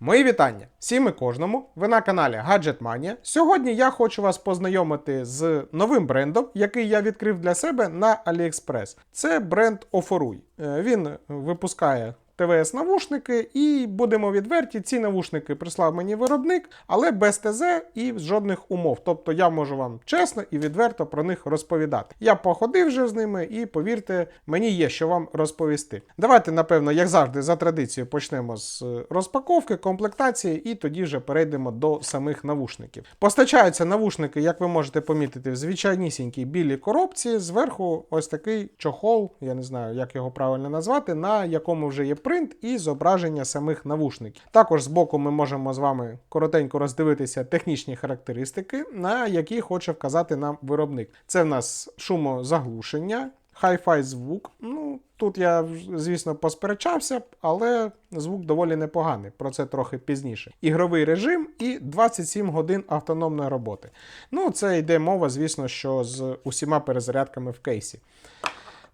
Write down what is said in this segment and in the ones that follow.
Мої вітання всім і кожному. Ви на каналі Mania. Сьогодні я хочу вас познайомити з новим брендом, який я відкрив для себе на AliExpress. Це бренд Офоруй. Е, Він випускає ТВС навушники, і будемо відверті, ці навушники прислав мені виробник, але без ТЗ і жодних умов. Тобто я можу вам чесно і відверто про них розповідати. Я походив вже з ними, і повірте, мені є що вам розповісти. Давайте, напевно, як завжди, за традицією почнемо з е, розпаковки, комплектації, і тоді вже перейдемо до самих навушників. Постачаються навушники, як ви можете помітити, в звичайнісінькій білій коробці. Зверху ось такий чохол, я не знаю, як його правильно назвати, на якому вже є принт і зображення самих навушників. Також збоку ми можемо з вами коротенько роздивитися технічні характеристики, на які хоче вказати нам виробник. Це в нас шумозаглушення. Hi-Fi звук. Ну, тут я, звісно, посперечався, але звук доволі непоганий. Про це трохи пізніше. Ігровий режим і 27 годин автономної роботи. Ну, це йде мова, звісно, що з усіма перезарядками в кейсі.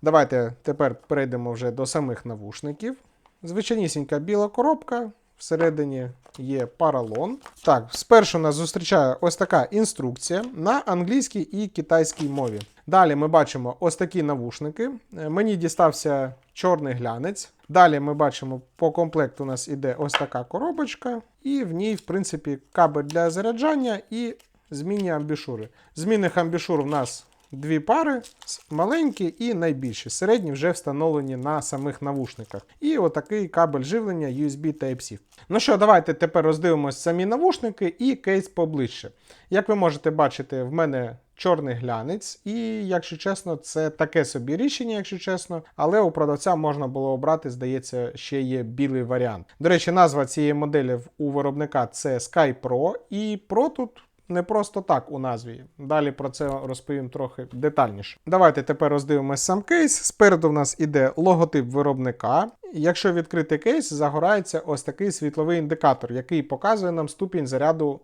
Давайте тепер перейдемо вже до самих навушників. Звичайнісінька біла коробка. Всередині є паралон. Так, спершу нас зустрічає ось така інструкція на англійській і китайській мові. Далі ми бачимо ось такі навушники. Е, Мені дістався чорний глянець. Далі ми бачимо по комплекту у нас іде ось така коробочка, і в ній, в принципі, кабель для заряджання і змінні амбішури. Змінних амбішур у нас дві пари, маленькі і найбільші. Середні вже встановлені на самих навушниках. І отакий кабель живлення USB Type-C. Ну що, давайте тепер роздивимось самі навушники і кейс поближче. Як ви можете бачити, в мене чорний глянець, і, якщо чесно, це таке собі рішення, якщо чесно. Але у продавця можна було обрати, здається, ще є білий варіант. До речі, назва цієї моделі у виробника це Sky Pro, і Pro тут не просто так у назві. Далі про це розповім трохи детальніше. Давайте тепер роздивимося сам кейс. Спереду в нас іде логотип виробника. Якщо відкрити кейс, загорається ось такий світловий індикатор, який показує нам ступінь заряду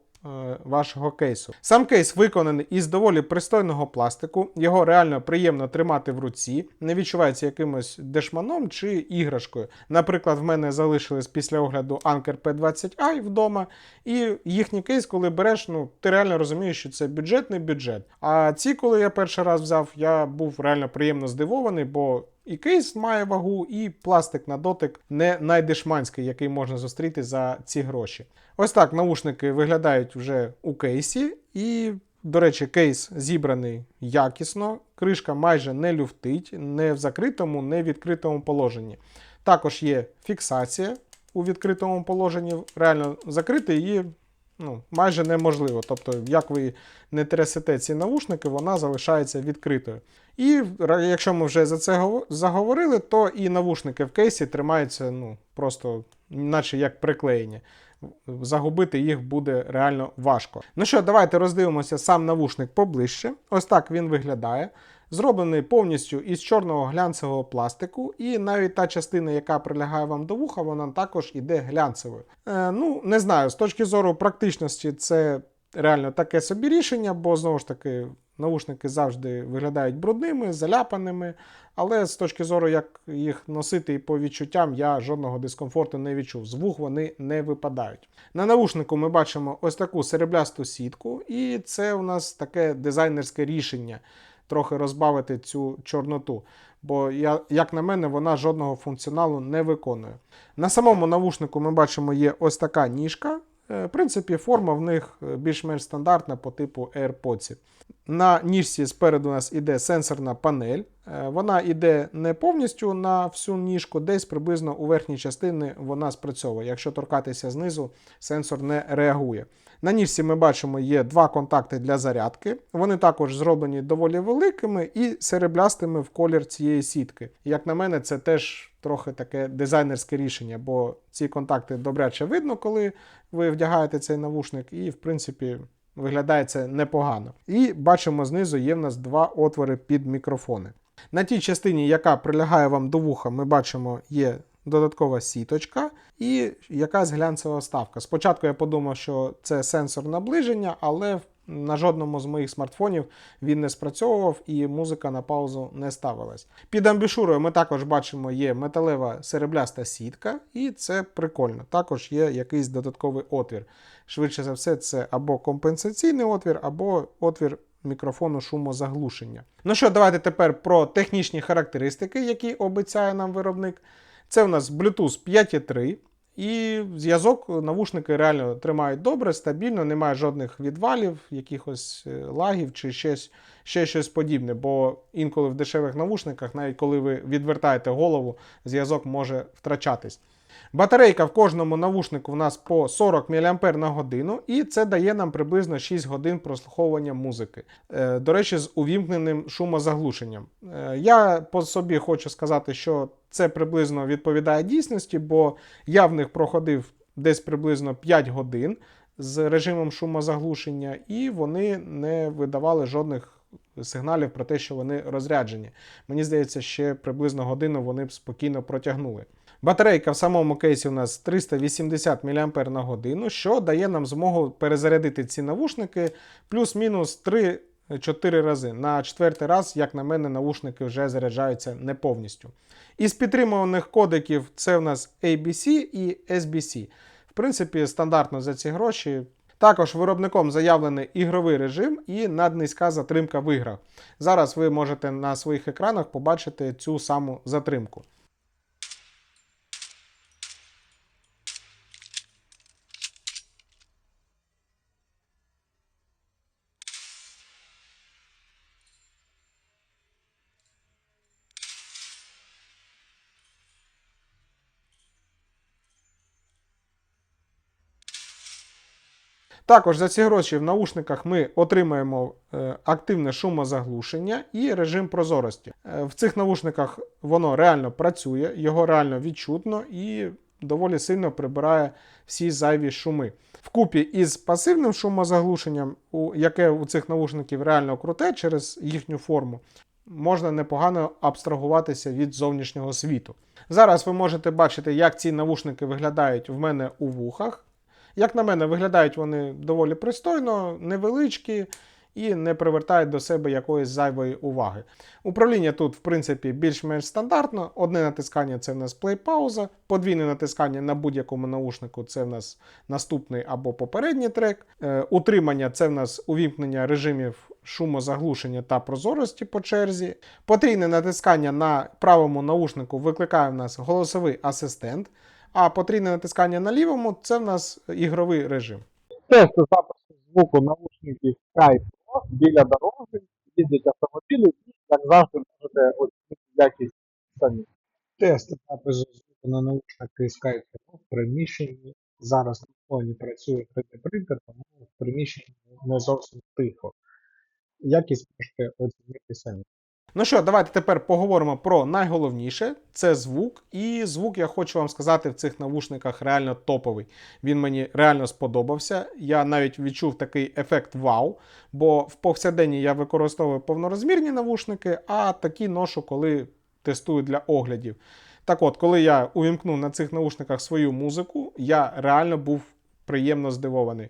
вашого кейсу. Сам кейс виконаний із доволі пристойного пластику. Його реально приємно тримати в руці, не відчувається якимось дешманом чи іграшкою. Наприклад, в мене залишились після огляду Anker P20i вдома, і їхній кейс, коли береш, ну ти реально розумієш, що це бюджетний бюджет. А ці, коли я перший раз взяв, я був реально приємно здивований, бо і кейс має вагу, і пластик на дотик не найдешманський, який можна зустріти за ці гроші. Ось так наушники виглядають вже у кейсі, і, до речі, кейс зібраний якісно, кришка майже не люфтить, не в закритому, не в відкритому положенні. Також є фіксація у відкритому положенні, реально закрити її ну, майже неможливо. Тобто, як ви не трясете ці навушники, вона залишається відкритою. І якщо ми вже за це заговорили, то і навушники в кейсі тримаються ну, просто, наче як приклеєні. Загубити їх буде реально важко. Ну що, давайте роздивимося сам навушник поближче. Ось так він виглядає. Зроблений повністю із чорного глянцевого пластику, і навіть та частина, яка прилягає вам до вуха, вона також іде глянцевою. Е, ну, не знаю, з точки зору практичності, це реально таке собі рішення, бо знову ж таки навушники завжди виглядають брудними, заляпаними. Але з точки зору, як їх носити і по відчуттям, я жодного дискомфорту не відчув. З вух вони не випадають. На навушнику ми бачимо ось таку сереблясту сітку, і це у нас таке дизайнерське рішення трохи розбавити цю чорноту. Бо, я, як на мене, вона жодного функціоналу не виконує. На самому навушнику ми бачимо є ось така ніжка. Е, В принципі, форма в них е, більш-менш стандартна по типу AirPods. На ніжці спереду у нас іде сенсорна панель. Е, Вона йде не повністю на всю ніжку, десь приблизно у верхній частині вона спрацьовує. Якщо торкатися знизу, сенсор не реагує. На ніжці ми бачимо є два контакти для зарядки. Вони також зроблені доволі великими і сереблястими в колір цієї сітки. Як на мене, це теж трохи таке дизайнерське рішення, бо ці контакти добряче видно, коли ви вдягаєте цей навушник, і в принципі. Виглядає це непогано. І бачимо знизу є в нас два отвори під мікрофони. На тій частині, яка прилягає вам до вуха, ми бачимо, є додаткова сіточка і якась глянцева ставка. Спочатку я подумав, що це сенсор наближення, але На жодному з моїх смартфонів він не спрацьовував і музика на паузу не ставилась. Під амбішурою ми також бачимо є металева серебляста сітка, і це прикольно. Також є якийсь додатковий отвір. Швидше за все, це або компенсаційний отвір, або отвір мікрофону шумозаглушення. Ну що, давайте тепер про технічні характеристики, які обіцяє нам виробник. Це у нас Bluetooth 5.3. І зв'язок навушники реально тримають добре, стабільно, немає жодних відвалів, якихось е, лагів чи щось, ще щось подібне. Бо інколи в дешевих навушниках, навіть коли ви відвертаєте голову, зв'язок може втрачатись. Батарейка в кожному навушнику в нас по 40 мА на годину, і це дає нам приблизно 6 годин прослуховування музики. Е, До речі, з увімкненим шумозаглушенням. Е, Я по собі хочу сказати, що це приблизно відповідає дійсності, бо я в них проходив десь приблизно 5 годин з режимом шумозаглушення, і вони не видавали жодних сигналів про те, що вони розряджені. Мені здається, ще приблизно годину вони б спокійно протягнули. Батарейка в самому кейсі у нас 380 мА на годину, що дає нам змогу перезарядити ці навушники плюс-мінус 3-4 рази. На четвертий раз, як на мене, навушники вже заряджаються не повністю. Із підтримуваних кодеків це у нас ABC і SBC. В принципі, стандартно за ці гроші. Також виробником заявлений ігровий режим і наднизька затримка в іграх. Зараз ви можете на своїх екранах побачити цю саму затримку. Також за ці гроші в наушниках ми отримаємо е, активне шумозаглушення і режим прозорості. Е, в цих наушниках воно реально працює, його реально відчутно і доволі сильно прибирає всі зайві шуми. Вкупі із пасивним шумозаглушенням, яке у цих наушників реально круте через їхню форму, можна непогано абстрагуватися від зовнішнього світу. Зараз ви можете бачити, як ці навушники виглядають в мене у вухах. Як на мене, виглядають вони доволі пристойно, невеличкі і не привертають до себе якоїсь зайвої уваги. Управління тут, в принципі, більш-менш стандартно. Одне натискання це в нас плей-пауза, подвійне натискання на будь-якому наушнику це в нас наступний або попередній трек. Е, утримання це в нас увімкнення режимів шумозаглушення та прозорості по черзі. Потрійне натискання на правому наушнику викликає в нас голосовий асистент. А потрійне натискання на лівому це в нас ігровий режим. Тест запису звуку наушників Skype біля дороги, їздять автомобілі і, як завжди, можете оцінити якість самі. Тест запису звуку на наушники Skype в приміщенні. Зараз на фоні працює 3D-принтер, тому в приміщенні не зовсім тихо. Якість можете оцінити самі. Ну що, давайте тепер поговоримо про найголовніше це звук. І звук, я хочу вам сказати, в цих навушниках реально топовий. Він мені реально сподобався. Я навіть відчув такий ефект вау, бо в повсякденні я використовую повнорозмірні навушники, а такі ношу, коли тестую для оглядів. Так от, коли я увімкнув на цих наушниках свою музику, я реально був приємно здивований.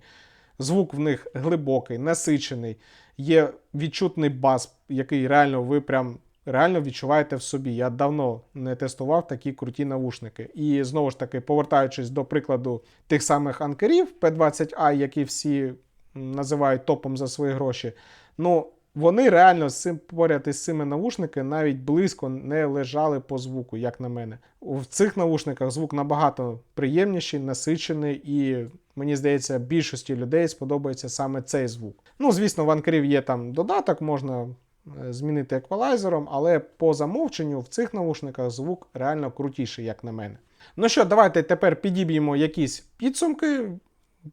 Звук в них глибокий, насичений, є відчутний бас, який реально ви прям реально відчуваєте в собі. Я давно не тестував такі круті навушники. І знову ж таки, повертаючись до прикладу тих самих анкерів P20i, які всі називають топом за свої гроші. Ну, вони реально з цим поряд із цими навушниками навіть близько не лежали по звуку, як на мене. В цих навушниках звук набагато приємніший, насичений, і мені здається, більшості людей сподобається саме цей звук. Ну, звісно, в анкерів є там додаток, можна е, змінити еквалайзером, але по замовченню в цих навушниках звук реально крутіший, як на мене. Ну що, давайте тепер підіб'ємо якісь підсумки.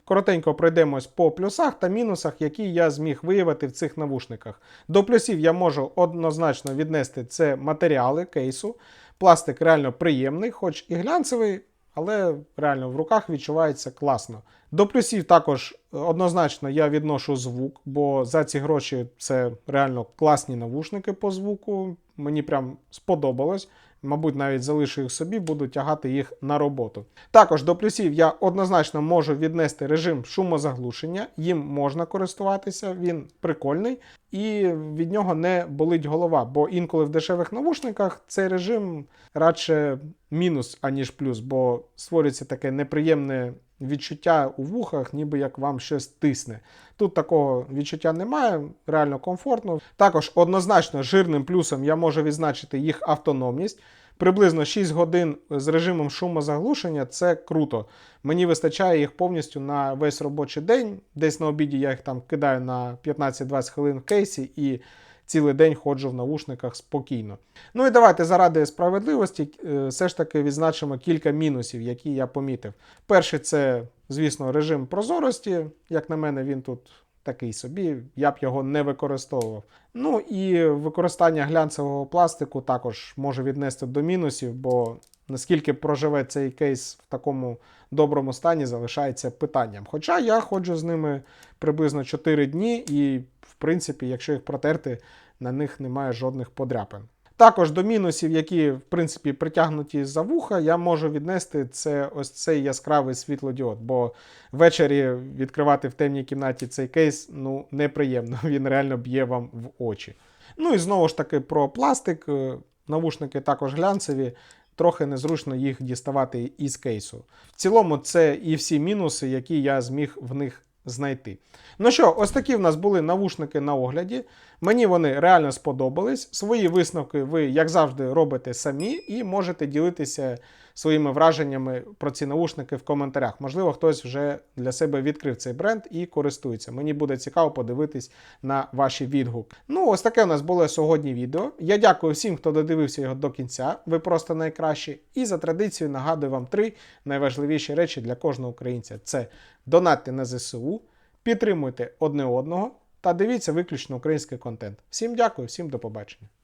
Коротенько пройдемось по плюсах та мінусах, які я зміг виявити в цих навушниках. До плюсів я можу однозначно віднести це матеріали кейсу. Пластик реально приємний, хоч і глянцевий, але реально в руках відчувається класно. До плюсів також е, однозначно я відношу звук, бо за ці гроші це реально класні навушники по звуку. Мені прям сподобалось. Мабуть, навіть залишу їх собі, буду тягати їх на роботу. Також до плюсів я однозначно можу віднести режим шумозаглушення. Їм можна користуватися, він прикольний і від нього не болить голова. Бо інколи в дешевих навушниках цей режим радше мінус, аніж плюс, бо створюється таке неприємне відчуття у вухах, ніби як вам щось тисне. Тут такого відчуття немає, реально комфортно. Також однозначно жирним плюсом я можу відзначити їх автономність. Приблизно 6 годин з режимом шумозаглушення це круто. Мені вистачає їх повністю на весь робочий день. Десь на обіді я їх там кидаю на 15-20 хвилин в кейсі і цілий день ходжу в наушниках спокійно. Ну і давайте заради справедливості е, все ж таки відзначимо кілька мінусів, які я помітив. Перший це, звісно, режим прозорості. Як на мене, він тут такий собі, я б його не використовував. Ну і використання глянцевого пластику також може віднести до мінусів, бо наскільки проживе цей кейс в такому доброму стані, залишається питанням. Хоча я ходжу з ними приблизно 4 дні, і, в принципі, якщо їх протерти, на них немає жодних подряпин. Також до мінусів, які в принципі притягнуті за вуха, я можу віднести це ось цей яскравий світлодіод, бо ввечері відкривати в темній кімнаті цей кейс ну неприємно. Він реально б'є вам в очі. Ну і знову ж таки про пластик. Е, Навушники також глянцеві, трохи незручно їх діставати із кейсу. В цілому, це і всі мінуси, які я зміг в них знайти. Ну що, ось такі в нас були навушники на огляді. Мені вони реально сподобались. Свої висновки ви, як завжди, робите самі і можете ділитися своїми враженнями про ці наушники в коментарях. Можливо, хтось вже для себе відкрив цей бренд і користується. Мені буде цікаво подивитись на ваші відгуки. Ну, ось таке у нас було сьогодні відео. Я дякую всім, хто додивився його до кінця. Ви просто найкращі. І за традицією нагадую вам три найважливіші речі для кожного українця: це донатьте на ЗСУ, підтримуйте одне одного та дивіться виключно український контент. Всім дякую, всім до побачення.